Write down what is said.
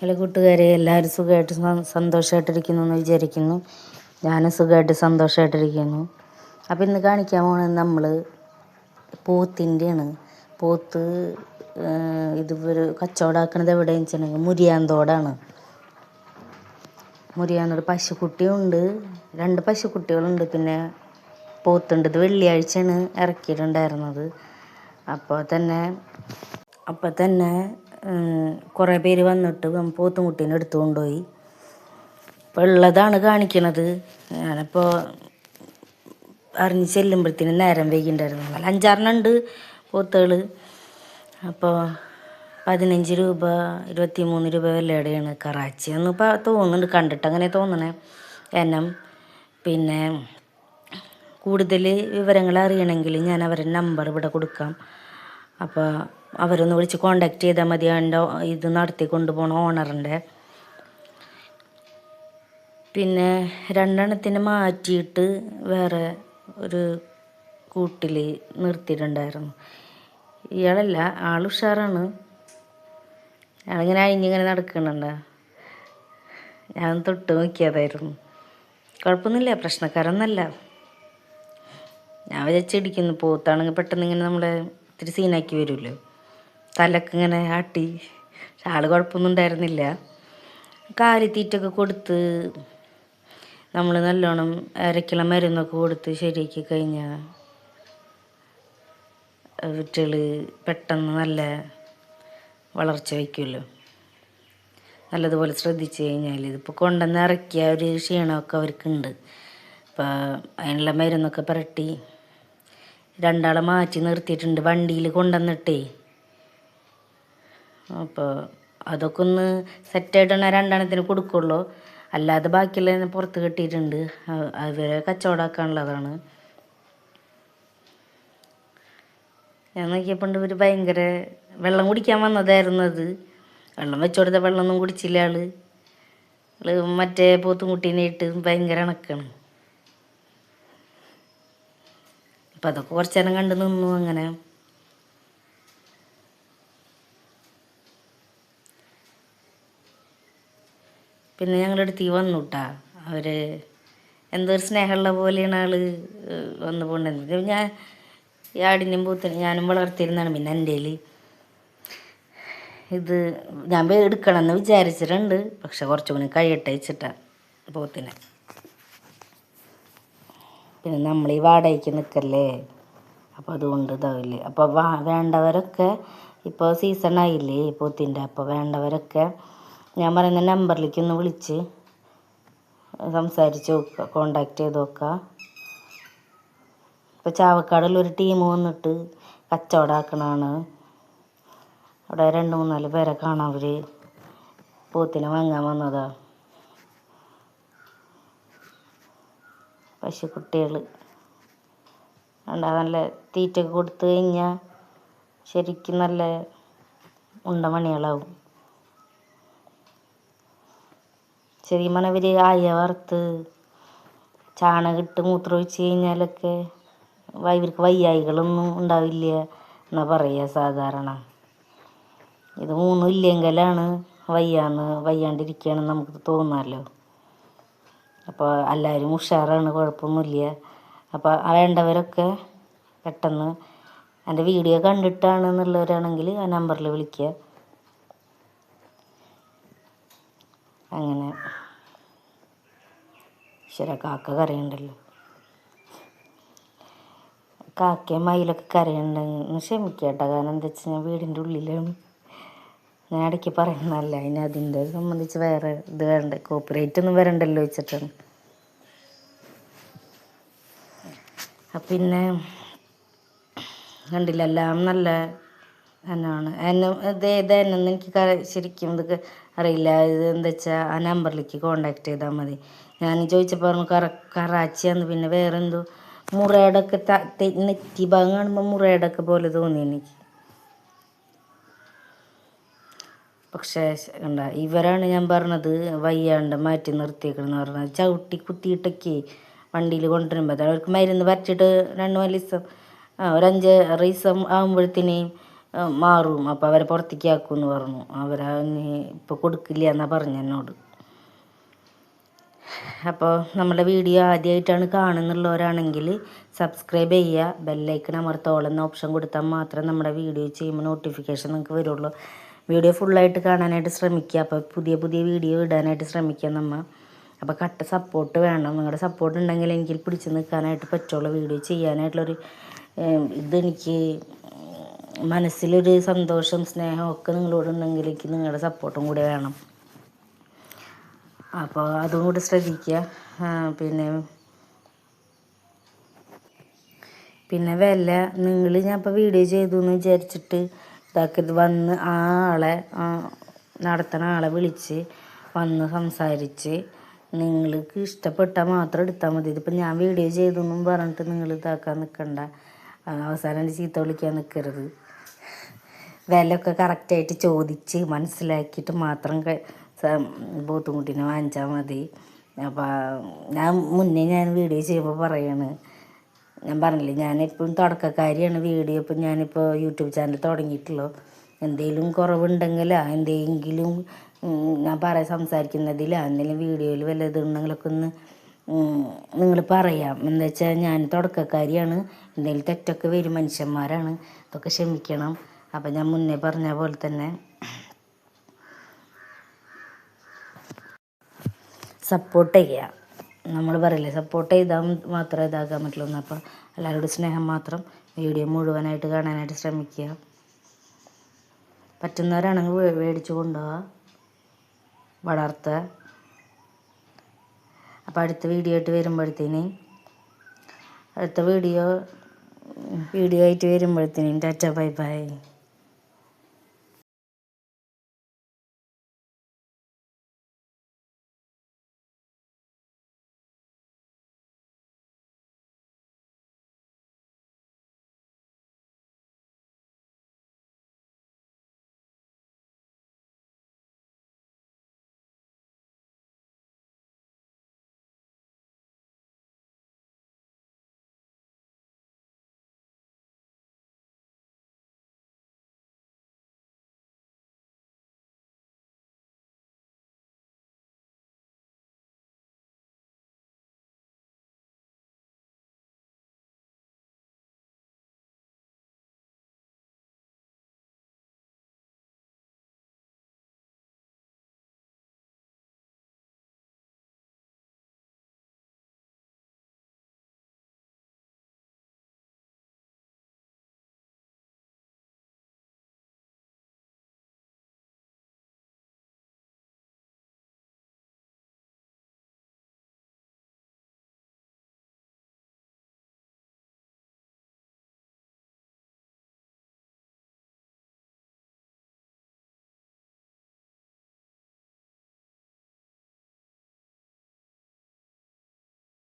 Hello കൂട്ടുകാരെ എല്ലാവരും സുഖമായിട്ട് സന്തോഷമായിട്ടിരിക്കുന്നു എന്ന് വിചാരിക്കുന്നു. ഞാനും സുഖമായിട്ട് സന്തോഷമായിട്ടിരിക്കുന്നു. അപ്പോൾ ഇന്ന് കാണിക്കാൻ പോകുന്നത് നമ്മൾ പോത്തിന്റെയാണ് പോത്ത് ഇത് ഒരു കച്ചവടമാക്കണത് എവിടെയെന്ന് വെച്ചിട്ടുണ്ടെങ്കിൽ മുരിയാന്തോടാണ്. മുരിയാന്തോട് പശുക്കുട്ടിയുണ്ട്. രണ്ട് പശുക്കുട്ടികളുണ്ട്. പിന്നെ പോത്തുണ്ട്. ഇത് വെള്ളിയാഴ്ചയാണ് ഇറക്കിയിട്ടുണ്ടായിരുന്നത്. അപ്പോൾ തന്നെ അപ്പോൾ തന്നെ കുറേ പേര് വന്നിട്ട് പോത്തും കുട്ടീനെ എടുത്തു കൊണ്ടുപോയി. അപ്പോൾ ഉള്ളതാണ് കാണിക്കണത്. ഞാനിപ്പോൾ അറിഞ്ഞ് ചെല്ലുമ്പോഴത്തേനും നേരം വൈകിണ്ടായിരുന്നു. നല്ല അഞ്ചാറെണ്ണം പോത്തുകൾ അപ്പോൾ പതിനഞ്ച് രൂപ ഇരുപത്തി മൂന്ന് രൂപ വിലയുടെയാണ് കറാച്ചി എന്ന് ഇപ്പോൾ തോന്നുന്നുണ്ട്. കണ്ടിട്ട് അങ്ങനെ തോന്നണേ. എനം പിന്നെ കൂടുതൽ വിവരങ്ങൾ അറിയണമെങ്കിൽ ഞാൻ അവരുടെ നമ്പർ ഇവിടെ കൊടുക്കാം. അപ്പോൾ അവരൊന്ന് വിളിച്ച് കോണ്ടാക്ട് ചെയ്താൽ മതി. എന്റെ ഇത് നടത്തി കൊണ്ടുപോകണ ഓണറിന്റെ പിന്നെ രണ്ടെണ്ണത്തിന് മാറ്റിയിട്ട് വേറെ ഒരു കൂട്ടിൽ നിർത്തിയിട്ടുണ്ടായിരുന്നു. ഇയാളല്ല ആൾ ഉഷാറാണ്. അയാളിങ്ങനെ അഴിഞ്ഞിങ്ങനെ നടക്കുന്നുണ്ട്. ഞാൻ തൊട്ട് നോക്കിയതായിരുന്നു. കുഴപ്പമൊന്നുമില്ല പ്രശ്നക്കാരൊന്നല്ല. ഞാൻ വിചാരിച്ചിടിക്കുന്നു പോത്താണെങ്കിൽ പെട്ടെന്ന് ഇങ്ങനെ നമ്മളെ ഇത്തിരി സീനാക്കി വരുമല്ലോ തലക്ക് ഇങ്ങനെ ആട്ടി. ആൾ കുഴപ്പമൊന്നും ഉണ്ടായിരുന്നില്ല. കാലിത്തീറ്റൊക്കെ കൊടുത്ത് നമ്മൾ നല്ലോണം അരക്കുള്ള മരുന്നൊക്കെ കൊടുത്ത് ശരിയാക്കി കഴിഞ്ഞാൽ വിറ്റുകൾ പെട്ടെന്ന് നല്ല വളർച്ച വയ്ക്കുമല്ലോ. നല്ലതുപോലെ ശ്രദ്ധിച്ചു കഴിഞ്ഞാൽ ഇതിപ്പോൾ കൊണ്ടുവന്ന് ഇറക്കിയ ഒരു ക്ഷീണമൊക്കെ അവർക്കുണ്ട്. അപ്പോൾ അതിനുള്ള മരുന്നൊക്കെ പുരട്ടി രണ്ടാളെ മാറ്റി നിർത്തിയിട്ടുണ്ട്. വണ്ടിയിൽ കൊണ്ടുവന്നിട്ടേ അപ്പോൾ അതൊക്കെ ഒന്ന് സെറ്റായിട്ടാണ് രണ്ടെണ്ണത്തിന് കൊടുക്കുള്ളൂ. അല്ലാതെ ബാക്കിയുള്ള പുറത്ത് കെട്ടിയിട്ടുണ്ട്. അവരെ കച്ചവടമാക്കാനുള്ളതാണ് ഞാൻ നോക്കിയപ്പോൾ ഇവർ ഭയങ്കര വെള്ളം കുടിക്കാൻ വന്നതായിരുന്നു അത്. വെള്ളം വെച്ചു കൊടുത്ത വെള്ളമൊന്നും കുടിച്ചില്ല ആൾ. മറ്റേ പോത്തും കുട്ടീനെ ഇട്ട് ഭയങ്കര ഇണക്കാണ്. അപ്പം അതൊക്കെ കുറച്ചേരം കണ്ടു നിന്നു അങ്ങനെ. പിന്നെ ഞങ്ങളുടെ അടുത്ത് വന്നു കേട്ടാ അവർ എന്തൊരു സ്നേഹമുള്ള പോലെയാണ് ആൾ വന്നു പോകേണ്ടത് ഞാൻ ഈ ആടിനും പൂത്തിനും ഞാനും വളർത്തിയിരുന്നാണ് പിന്നെ എന്റെ ഇത് ഞാൻ എടുക്കണമെന്ന് വിചാരിച്ചിട്ടുണ്ട്. പക്ഷെ കുറച്ചും കൂടി കഴിയട്ടെ വെച്ചിട്ടാണ് പോത്തിനെ. പിന്നെ നമ്മൾ ഈ വാടകയ്ക്ക് നിൽക്കല്ലേ അപ്പോൾ അതുകൊണ്ട് ഇതാവില്ലേ അപ്പോൾ വേണ്ടവരൊക്കെ ഇപ്പോൾ സീസൺ ആയില്ലേ പോത്തിന്റെ അപ്പോൾ വേണ്ടവരൊക്കെ ഞാൻ പറയുന്ന നമ്പറിലേക്ക് ഒന്ന് വിളിച്ച് സംസാരിച്ച് നോക്കുക കോണ്ടാക്ട് ചെയ്ത് നോക്കുക. ഇപ്പോൾ ചാവക്കാടുള്ളൊരു ടീം വന്നിട്ട് കച്ചവടമാക്കണതാണ് അവിടെ രണ്ട് മൂന്നാൽ പേരെ കാണാൻ അവർ പോത്തിനെ വാങ്ങാൻ വന്നതാ. പശുക്കുട്ടികൾ ഉണ്ടാ നല്ല തീറ്റ കൊടുത്തു കഴിഞ്ഞാൽ ശരിക്കും നല്ല ഉണ്ടമണികളാവും ചെറിയ മണവർ ആയ വറുത്ത് ചാണകിട്ട് മൂത്രമൊഴിച്ച് കഴിഞ്ഞാലൊക്കെ ഇവർക്ക് വയ്യായികളൊന്നും ഉണ്ടാവില്ല എന്നാ പറയുക സാധാരണ. ഇത് മൂന്നും ഇല്ലെങ്കിലാണ് വയ്യാന്ന് വയ്യാണ്ടിരിക്കുകയാണെന്ന് നമുക്ക് തോന്നാമല്ലോ അപ്പോൾ എല്ലാവരും ഉഷാറാണ് കുഴപ്പമൊന്നുമില്ല. അപ്പോൾ വേണ്ടവരൊക്കെ പെട്ടെന്ന് എന്റെ വീഡിയോ കണ്ടിട്ടാണെന്നുള്ളവരാണെങ്കിൽ ആ നമ്പറിൽ വിളിക്കുക അങ്ങനെ ശരി കാക്ക കരയുണ്ടല്ലോ കാക്കയും മയിലൊക്കെ കരയുണ്ടെന്ന് ക്ഷമിക്കട്ടോ കാരണം എന്താ വെച്ചാൽ ഞാൻ വീടിന്റെ ഉള്ളിലാണ് ഞാൻ ഇടയ്ക്ക് പറയുന്നതല്ല അതിന് അതിന്റെ സംബന്ധിച്ച് വേറെ ഇത് വേണ്ട കോപ്പറേറ്റ് ഒന്നും വരണ്ടല്ലോ വെച്ചിട്ടാണ് പിന്നെ കണ്ടില്ല എല്ലാം നല്ല എന്നാണ് എന്നെ ഇത് ഏതാണെന്ന് എനിക്ക് ശരിക്കും ഇത് അറിയില്ല. ഇത് എന്താ വെച്ചാൽ ആ നമ്പറിലേക്ക് കോണ്ടാക്ട് ചെയ്താൽ മതി. ഞാൻ ചോദിച്ചപ്പോൾ പറഞ്ഞു കറ കറാച്ചിയാന്ന്. പിന്നെ വേറെ എന്തോ മുറയുടെ ഒക്കെ നെറ്റി ഭാഗം കാണുമ്പോൾ മുറയുടെ ഒക്കെ പോലെ തോന്നി എനിക്ക്. പക്ഷേ കണ്ട ഇവരാണ് ഞാൻ പറഞ്ഞത് വയ്യാണ്ട് മാറ്റി നിർത്തിയേക്കണമെന്ന് പറഞ്ഞത്. ചവിട്ടി കുത്തിയിട്ടൊക്കെ വണ്ടിയിൽ കൊണ്ടുവരുമ്പോൾ അവർക്ക് മരുന്ന് പറ്റിയിട്ട് രണ്ട് നാല് ദിവസം ഒരഞ്ച് ദിവസം ആകുമ്പോഴത്തേനേയും മാറും. അപ്പോൾ അവരെ പുറത്തേക്ക് ആക്കുമെന്ന് പറഞ്ഞു. അവരെ ഇപ്പോൾ കൊടുക്കില്ല എന്നാണ് പറഞ്ഞു എന്നോട്. അപ്പോൾ നമ്മുടെ വീഡിയോ ആദ്യമായിട്ടാണ് കാണുന്നുള്ളവരാണെങ്കിൽ സബ്സ്ക്രൈബ് ചെയ്യുക ബെല്ലൈക്കൺ അമർത്തോളം ഓപ്ഷൻ കൊടുത്താൽ മാത്രം നമ്മുടെ വീഡിയോ ചെയ്യുമ്പോൾ നോട്ടിഫിക്കേഷൻ നിങ്ങൾക്ക് വരുള്ളൂ. വീഡിയോ ഫുള്ളായിട്ട് കാണാനായിട്ട് ശ്രമിക്കുക. അപ്പോൾ പുതിയ പുതിയ വീഡിയോ ഇടാനായിട്ട് ശ്രമിക്കുക നമ്മൾ അപ്പോൾ കട്ട സപ്പോർട്ട് വേണം. നിങ്ങളുടെ സപ്പോർട്ട് ഉണ്ടെങ്കിൽ എനിക്ക് പിടിച്ച് നിൽക്കാനായിട്ട് പറ്റുള്ളൂ. വീഡിയോ ചെയ്യാനായിട്ടുള്ളൊരു ഇതെനിക്ക് മനസ്സിലൊരു സന്തോഷം സ്നേഹം ഒക്കെ നിങ്ങളോട് ഉണ്ടെങ്കിൽ എനിക്ക് നിങ്ങളുടെ സപ്പോർട്ടും കൂടി വേണം. അപ്പോൾ അതും കൂടി ശ്രദ്ധിക്കുക പിന്നെ പിന്നെ വില നിങ്ങൾ ഞാൻ ഇപ്പോൾ വീഡിയോ ചെയ്തു എന്ന് വിചാരിച്ചിട്ട് ഇതാക്കരുത് വന്ന് ആ ആളെ നടത്തണ ആളെ വിളിച്ച് വന്ന് സംസാരിച്ച് നിങ്ങൾക്ക് ഇഷ്ടപ്പെട്ടാൽ മാത്രം എടുത്താൽ മതി. ഇതിപ്പോൾ ഞാൻ വീഡിയോ ചെയ്തു എന്നും പറഞ്ഞിട്ട് നിങ്ങൾ ഇതാക്കാൻ നിൽക്കണ്ട അവസാനം ചീത്ത വിളിക്കാൻ നിൽക്കരുത് വിലയൊക്കെ കറക്റ്റായിട്ട് ചോദിച്ച് മനസ്സിലാക്കിയിട്ട് മാത്രം പോത്തുംകുട്ടീനെ വാങ്ങിച്ചാൽ മതി. അപ്പോൾ ഞാൻ മുന്നേ ഞാൻ വീഡിയോ ചെയ്യുമ്പോൾ പറയാണ്. ഞാൻ പറഞ്ഞില്ലേ ഞാനിപ്പം തുടക്കക്കാരിയാണ് വീഡിയോ ഇപ്പം ഞാനിപ്പോൾ യൂട്യൂബ് ചാനൽ തുടങ്ങിയിട്ടുള്ളൂ. എന്തെങ്കിലും കുറവുണ്ടെങ്കിൽ എന്തെങ്കിലും ഞാൻ പറയാൻ സംസാരിക്കുന്നതിൽ എന്തെങ്കിലും വീഡിയോയിൽ വല്ല ഇതുണ്ടെങ്കിലൊക്കെ ഒന്ന് നിങ്ങൾ പറയാം. എന്താ വെച്ചാൽ ഞാൻ തുടക്കക്കാരിയാണ്. എന്തെങ്കിലും തെറ്റൊക്കെ വരും മനുഷ്യന്മാരാണ്. അതൊക്കെ ക്ഷമിക്കണം. അപ്പം ഞാൻ മുന്നേ പറഞ്ഞ പോലെ തന്നെ സപ്പോർട്ട് ചെയ്യുക നമ്മൾ പറയില്ലേ സപ്പോർട്ട് ചെയ്താൽ മാത്രമേ ഇതാക്കാൻ പറ്റുള്ളൂ അപ്പം എല്ലാവരോടും സ്നേഹം മാത്രം വീഡിയോ മുഴുവനായിട്ട് കാണാനായിട്ട് ശ്രമിക്കുക. പറ്റുന്നവരാണെങ്കിൽ മേടിച്ചു കൊണ്ടുപോവുക വളർത്തുക അപ്പോൾ അടുത്ത വീഡിയോ ആയിട്ട് വരുമ്പോഴത്തേന് അടുത്ത വീഡിയോ വീഡിയോ ആയിട്ട് വരുമ്പോഴത്തേനും ടാറ്റ ബൈ ബൈ.